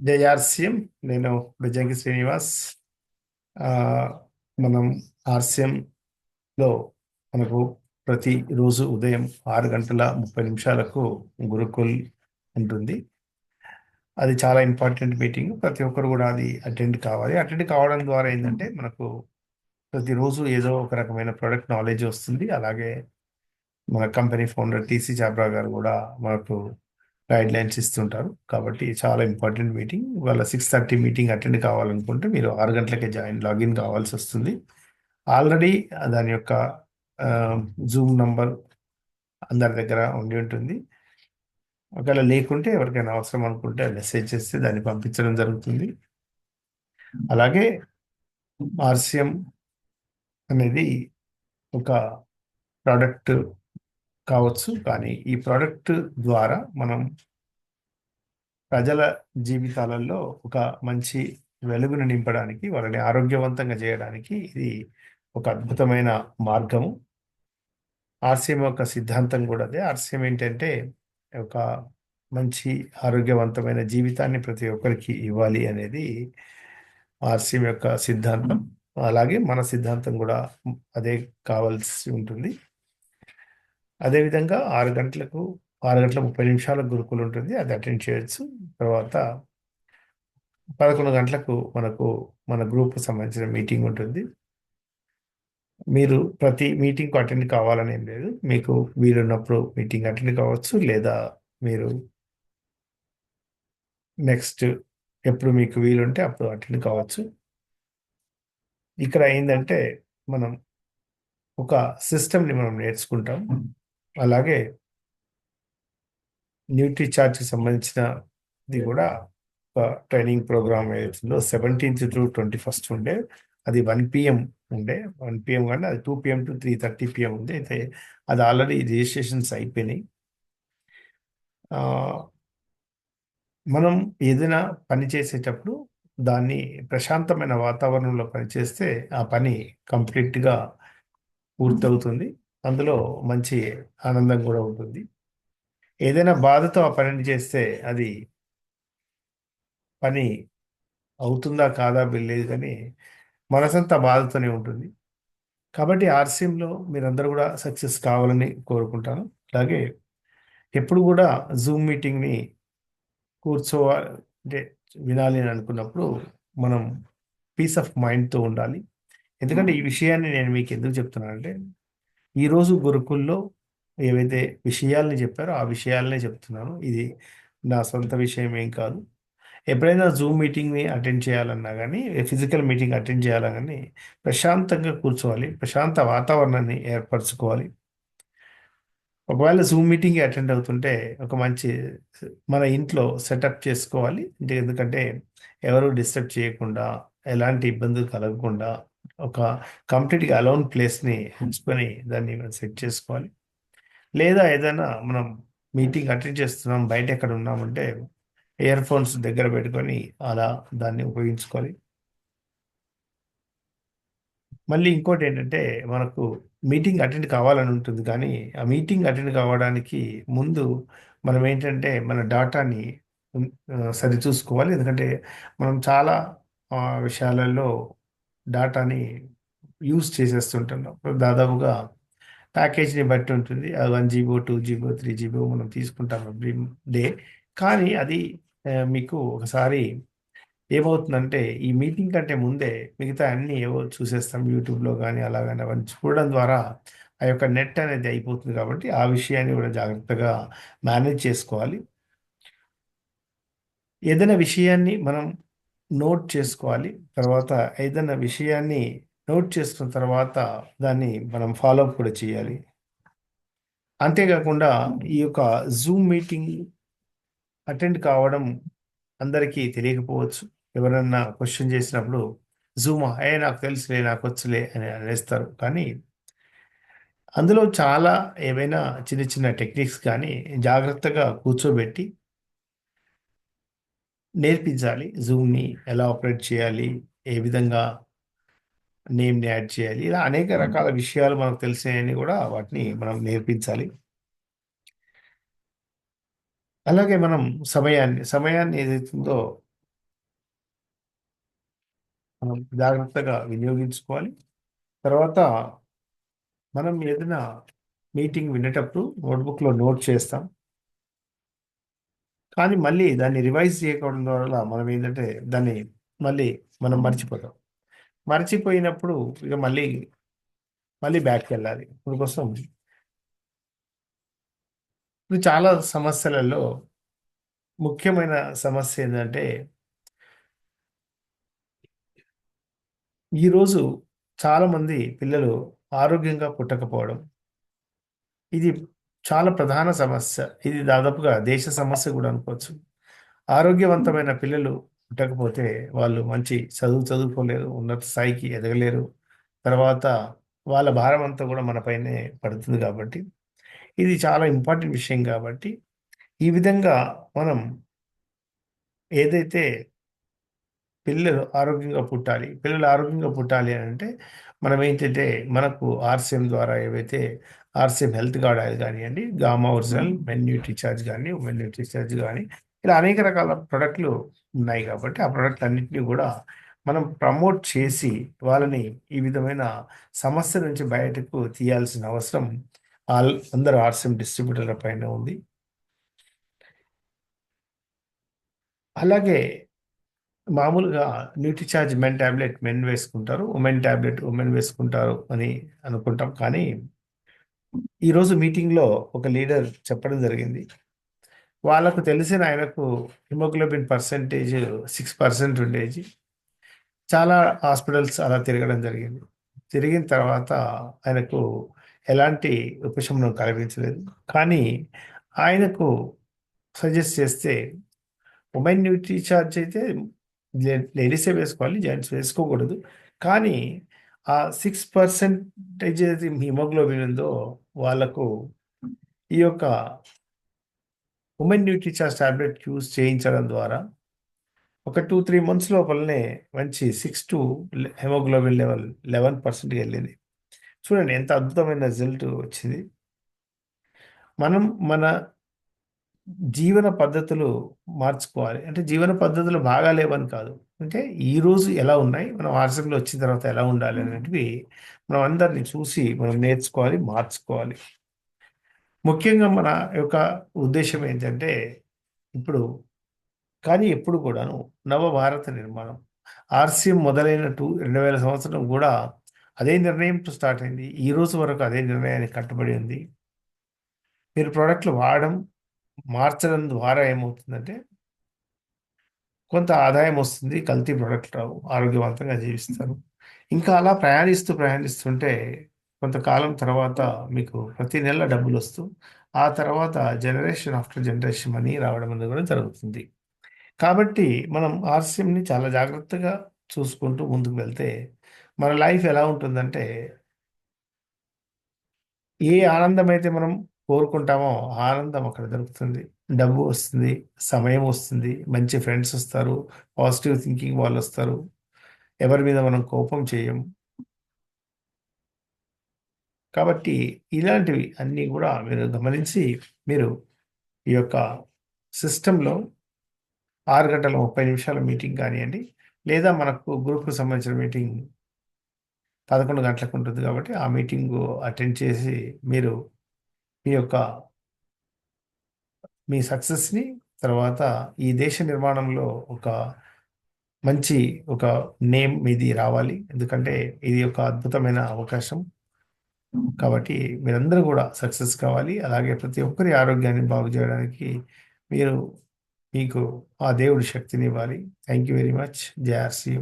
JRCM నేను బెజంకి శ్రీనివాస్. మనం ఆర్సీఎంలో మనకు ప్రతి రోజు ఉదయం ఆరు గంటల ముప్పై నిమిషాలకు గురుకుల్ ఉంటుంది. అది చాలా ఇంపార్టెంట్ మీటింగ్. ప్రతి ఒక్కరు కూడా అది అటెండ్ కావాలి. అటెండ్ కావడం ద్వారా ఏంటంటే మనకు ప్రతిరోజు ఏదో ఒక రకమైన ప్రొడక్ట్ నాలెడ్జ్ వస్తుంది. అలాగే మన కంపెనీ ఫౌండర్ టీసీ చాబ్రా గారు కూడా మనకు గైడ్ లైన్స్ ఇస్తుంటారు. కాబట్టి చాలా ఇంపార్టెంట్ మీటింగ్ వాళ్ళ సిక్స్ థర్టీ మీటింగ్ అటెండ్ కావాలనుకుంటే మీరు ఆరు గంటలకే జాయిన్ లాగిన్ కావాల్సి వస్తుంది. ఆల్రెడీ దాని యొక్క జూమ్ నంబర్ అందరి దగ్గర ఉండి ఉంటుంది. ఒకవేళ లేకుంటే ఎవరికైనా అవసరం అనుకుంటే మెసేజ్ చేస్తే దాన్ని పంపించడం జరుగుతుంది. అలాగే ఆర్సిఎం అనేది ఒక ప్రోడక్ట్ కావచ్చు కానీ ఈ ప్రోడక్ట్ ద్వారా మనం ప్రజల జీవితాలలో ఒక మంచి వెలుగును నింపడానికి వాళ్ళని ఆరోగ్యవంతంగా చేయడానికి ఇది ఒక అద్భుతమైన మార్గము. ఆర్సీఎం యొక్క సిద్ధాంతం కూడా అదే. ఆర్సీఎం ఏంటంటే ఒక మంచి ఆరోగ్యవంతమైన జీవితాన్ని ప్రతి ఒక్కరికి ఇవ్వాలి అనేది ఆర్సీఎం యొక్క సిద్ధాంతం. అలాగే మన సిద్ధాంతం కూడా అదే కావాల్సి ఉంటుంది. అదేవిధంగా ఆరు గంటలకు ఆరు గంటల ముప్పై నిమిషాలకు గురుకులు ఉంటుంది. అది అటెండ్ చేయొచ్చు. తర్వాత పదకొండు గంటలకు మనకు మన గ్రూప్ సంబంధించిన మీటింగ్ ఉంటుంది. మీరు ప్రతి మీటింగ్కు అటెండ్ కావాలని ఏం లేదు. మీకు వీలున్నప్పుడు మీటింగ్ అటెండ్ కావచ్చు. లేదా మీరు నెక్స్ట్ ఎప్పుడు మీకు వీలుంటే అప్పుడు అటెండ్ కావచ్చు. ఇక్కడ ఏంటంటే మనం ఒక సిస్టమ్ని మనం నేర్చుకుంటాం. అలాగే న్యూట్రీ చార్ట్కి సంబంధించినది కూడా ఒక ట్రైనింగ్ ప్రోగ్రామ్ ఏదైతుందో సెవెంటీన్త్ టు ట్వంటీ ఫస్ట్ ఉండే. అది వన్ పిఎం ఉండే. వన్ పిఎం కానీ అది two PM to three thirty PM ఉంది అయితే అది ఆల్రెడీ రిజిస్ట్రేషన్స్ అయిపోయినాయి. మనం ఏదైనా పని చేసేటప్పుడు దాన్ని ప్రశాంతమైన వాతావరణంలో పనిచేస్తే ఆ పని కంప్లీట్గా పూర్తవుతుంది. అందులో మంచి ఆనందం కూడా ఉంటుంది. ఏదైనా బాధతో ఆ పనిని చేస్తే అది పని అవుతుందా కాదా వెళ్ళేది కానీ మనసంతా బాధతోనే ఉంటుంది. కాబట్టి ఆర్సీఎంలో మీరందరూ కూడా సక్సెస్ కావాలని కోరుకుంటాను. అలాగే ఎప్పుడు కూడా జూమ్ మీటింగ్ని కూర్చోవాలి అంటే వినాలి అని అనుకున్నప్పుడు మనం పీస్ ఆఫ్ మైండ్తో ఉండాలి. ఎందుకంటే ఈ విషయాన్ని నేను మీకు ఎందుకు చెప్తున్నానంటే ఈరోజు గురుకుల్లో ఏవైతే విషయాల్ని చెప్పారో ఆ విషయాలనే చెప్తున్నాను. ఇది నా సొంత విషయం ఏం కాదు. ఎప్పుడైనా జూమ్ మీటింగ్ని అటెండ్ చేయాలన్నా కానీ ఫిజికల్ మీటింగ్ అటెండ్ చేయాలన్నా కానీ ప్రశాంతంగా కూర్చోవాలి ప్రశాంత వాతావరణాన్ని ఏర్పరచుకోవాలి. ఒకవేళ జూమ్ మీటింగ్ అటెండ్ అవుతుంటే ఒక మంచి మన ఇంట్లో సెటప్ చేసుకోవాలి. అంటే ఎందుకంటే ఎవరు డిస్టర్బ్ చేయకుండా ఎలాంటి ఇబ్బందులు కలగకుండా ఒక కంప్లీట్గా అలోన్ ప్లేస్ని ఎంచుకొని దాన్ని మనం సెట్ చేసుకోవాలి. లేదా ఏదైనా మనం మీటింగ్ అటెండ్ చేస్తున్నాం బయట ఎక్కడ ఉన్నామంటే ఇయర్ ఫోన్స్ దగ్గర పెట్టుకొని అలా దాన్ని ఉపయోగించుకోవాలి. మళ్ళీ ఇంకోటి ఏంటంటే మనకు మీటింగ్ అటెండ్ కావాలని ఉంటుంది కానీ ఆ మీటింగ్ అటెండ్ కావడానికి ముందు మనం ఏంటంటే మన డాటాని సరిచూసుకోవాలి. ఎందుకంటే మనం చాలా విషయాలలో డాటాని యూస్ చేసేస్తుంటున్నాం దాదాపుగా ప్యాకేజ్ని బట్టి ఉంటుంది. అది వన్ జీబో టూ జీబో త్రీ జీబో మనం తీసుకుంటాం ఎవ్రీ డే కానీ అది మీకు ఒకసారి ఏమవుతుందంటే ఈ మీటింగ్ కంటే ముందే మిగతా అన్నీ ఏవో చూసేస్తాం యూట్యూబ్లో కానీ అలాగని అవన్నీ చూడడం ద్వారా ఆ యొక్క నెట్ అనేది అయిపోతుంది కాబట్టి ఆ విషయాన్ని కూడా జాగ్రత్తగా మేనేజ్ చేసుకోవాలి. ఏదైనా విషయాన్ని మనం నోట్ చేసుకోవాలి. తర్వాత ఏదైనా విషయాన్ని నోట్ చేసుకున్న తర్వాత దాన్ని మనం ఫాలోఅప్ కూడా చేయాలి. అంతేకాకుండా ఈ యొక్క జూమ్ మీటింగ్ అటెండ్ కావడం అందరికీ తెలియకపోవచ్చు. ఎవరన్నా క్వశ్చన్ చేసినప్పుడు జూమా ఏ నాకు తెలుసులే నాకు వచ్చులే అని అనేస్తారు. కానీ అందులో చాలా ఏవైనా చిన్న చిన్న టెక్నిక్స్ కానీ జాగ్రత్తగా కూర్చోబెట్టి నేర్పించాలి. జూమ్ని ఎలా ఆపరేట్ చేయాలి ఏ విధంగా నేమ్ని యాడ్ చేయాలి ఇలా అనేక రకాల విషయాలు మనకు తెలిసినాయని కూడా వాటిని మనం నేర్పించాలి. అలాగే మనం సమయాన్ని సమయాన్ని ఏదైతుందో మనం జాగ్రత్తగా వినియోగించుకోవాలి. తర్వాత మనం ఏదైనా మీటింగ్ వినేటప్పుడు నోట్బుక్లో నోట్ చేస్తాం. కానీ మళ్ళీ దాన్ని రివైజ్ చేయకపోవడం ద్వారా మనం ఏంటంటే దాన్ని మళ్ళీ మనం మర్చిపోతాం. మర్చిపోయినప్పుడు ఇక మళ్ళీ మళ్ళీ బ్యాక్కి వెళ్ళాలి. అందుకోసం ఇప్పుడు చాలా సమస్యలలో ముఖ్యమైన సమస్య ఏంటంటే ఈరోజు చాలామంది పిల్లలు ఆరోగ్యంగా పుట్టకపోవడం. ఇది చాలా ప్రధాన సమస్య. ఇది దాదాపుగా దేశ సమస్య కూడా అనుకోవచ్చు. ఆరోగ్యవంతమైన పిల్లలు పుట్టకపోతే వాళ్ళు మంచి చదువు చదువుకోలేరు ఉన్నత స్థాయికి ఎదగలేరు. తర్వాత వాళ్ళ భారం అంతా కూడా మనపైనే పడుతుంది కాబట్టి. ఇది చాలా ఇంపార్టెంట్ విషయం కాబట్టి ఈ విధంగా మనం ఏదైతే పిల్లలు ఆరోగ్యంగా పుట్టాలి. పిల్లలు ఆరోగ్యంగా పుట్టాలి అని అంటే మనం ఏంటంటే మనకు ఆర్సీఎం ద్వారా ఏవైతే ఆర్సీఎం హెల్త్ కార్డ్ అది కానివ్వండి gamma oryzanol men Nutricharge కానీ ఉమెన్ న్యూట్రీ ఛార్జ్ కానీ ఇలా అనేక రకాల ప్రొడక్ట్లు ఉన్నాయి కాబట్టి ఆ ప్రొడక్ట్ అన్నింటినీ కూడా మనం ప్రమోట్ చేసి వాళ్ళని ఈ విధమైన సమస్య నుంచి బయటకు తీయాల్సిన అవసరం ఆల్ అందరు ఆర్సీఎం డిస్ట్రిబ్యూటర్ల పైన ఉంది. అలాగే మామూలుగా న్యూట్రిచార్జ్ మెన్ ట్యాబ్లెట్ మెన్ వేసుకుంటారు ఉమెన్ ట్యాబ్లెట్ ఉమెన్ వేసుకుంటారు అని అనుకుంటాం. కానీ ఈరోజు మీటింగ్లో ఒక లీడర్ చెప్పడం జరిగింది. వాళ్ళకు తెలిసిన ఆయనకు హిమోగ్లోబిన్ పర్సంటేజ్ సిక్స్ పర్సెంట్ ఉండేది. చాలా హాస్పిటల్స్ అలా తిరగడం జరిగింది. తిరిగిన తర్వాత ఆయనకు ఎలాంటి ఉపశమనం కలిగించలేదు. కానీ ఆయనకు సజెస్ట్ చేస్తే ఉమెన్ న్యూట్రీ ఛార్జ్ అయితే లేడీసే వేసుకోవాలి జెంట్స్ వేసుకోకూడదు. కానీ ఆ సిక్స్ పర్సెంటేజ్ హిమోగ్లోబిన్ ఉందో వాళ్ళకు ఈ యొక్క women Nutricharge tablet use చేయించడం ద్వారా ఒక టూ త్రీ మంత్స్ లోపలనే మంచి six to haemoglobin level eleven పర్సెంట్కి వెళ్ళింది. చూడండి ఎంత అద్భుతమైన రిజల్ట్ వచ్చింది. మనం మన జీవన పద్ధతులు మార్చుకోవాలి. అంటే జీవన పద్ధతులు బాగా లేవని కాదు. అంటే ఈ రోజు ఎలా ఉన్నాయి? మనం ఆర్సంలో వచ్చిన తర్వాత ఎలా ఉండాలి అనేటివి మనం అందరినీ చూసి మనం నేర్చుకోవాలి మార్చుకోవాలి. ముఖ్యంగా మన యొక్క ఉద్దేశం ఏంటంటే ఇప్పుడు కానీ ఎప్పుడు కూడాను నవభారత నిర్మాణం. ఆర్సీఎం మొదలైన టూ రెండు వేల సంవత్సరం కూడా అదే నిర్ణయంతో స్టార్ట్ అయింది. ఈ రోజు వరకు అదే నిర్ణయానికి కట్టుబడి ఉంది. మీరు ప్రోడక్ట్లు వాడడం మార్చడం ద్వారా ఏమవుతుందంటే కొంత ఆదాయం వస్తుంది కల్తీ ప్రోడక్ట్ రావు ఆరోగ్యవంతంగా జీవిస్తారు. ఇంకా అలా ప్రయాణిస్తూ ప్రయాణిస్తుంటే కొంతకాలం తర్వాత మీకు ప్రతి నెల డబ్బులు వస్తూ ఆ తర్వాత జనరేషన్ ఆఫ్టర్ జనరేషన్ మనీ రావడం అనేది కూడా జరుగుతుంది. కాబట్టి మనం ఆర్సీఎంని చాలా జాగ్రత్తగా చూసుకుంటూ ముందుకు వెళ్తే మన లైఫ్ ఎలా ఉంటుందంటే ఏ ఆనందం అయితే మనం కోరుకుంటామో ఆనందం అక్కడ దొరుకుతుంది. డబ్బు వస్తుంది సమయం వస్తుంది మంచి ఫ్రెండ్స్ వస్తారు పాజిటివ్ థింకింగ్ వాళ్ళు వస్తారు. ఎవరి మీద మనం కోపం చేయం. కాబట్టి ఇలాంటివి అన్నీ కూడా మీరు గమనించి మీరు ఈ యొక్క సిస్టంలో ఆరు గంటల ముప్పై నిమిషాల మీటింగ్ కానివ్వండి లేదా మనకు గ్రూప్కి సంబంధించిన మీటింగ్ పదకొండు గంటలకు ఉంటుంది కాబట్టి ఆ మీటింగ్ అటెండ్ చేసి మీరు మీ యొక్క మీ సక్సెస్ని తర్వాత ఈ దేశ నిర్మాణంలో ఒక మంచి ఒక నేమ్ మీది రావాలి. ఎందుకంటే ఇది ఒక అద్భుతమైన అవకాశం. కాబట్టి మీరందరూ కూడా సక్సెస్ కావాలి. అలాగే ప్రతి ఒక్కరి ఆరోగ్యాన్ని బాగు చేయడానికి మీరు మీకు ఆ దేవుడి శక్తిని ఇవ్వాలి. Thank you very much JRC